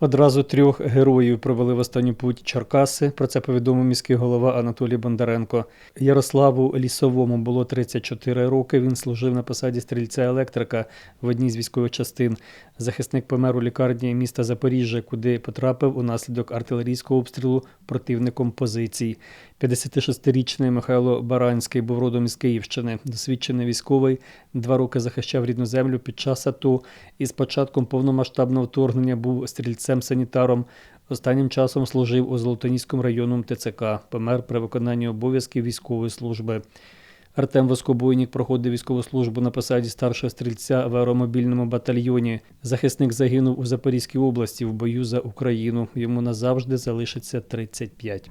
Одразу трьох героїв провели в останню путь Черкаси. Про це повідомив міський голова Анатолій Бондаренко. Ярославу Лісовому було 34 роки. Він служив на посаді стрільця електрика в одній з військових частин. Захисник помер у лікарні міста Запоріжжя, куди потрапив унаслідок артилерійського обстрілу противником позицій. 56-річний Михайло Баранський був родом із Київщини. Досвідчений військовий два роки захищав рідну землю під час АТО і з початком повномасштабного вторгнення був стрільцем-санітаром. Останнім часом служив у Золотоніському районному ТЦК. Помер при виконанні обов'язків військової служби. Артем Воскобойнік проходив військову службу на посаді старшого стрільця в аеромобільному батальйоні. Захисник загинув у Запорізькій області в бою за Україну. Йому назавжди залишиться 35.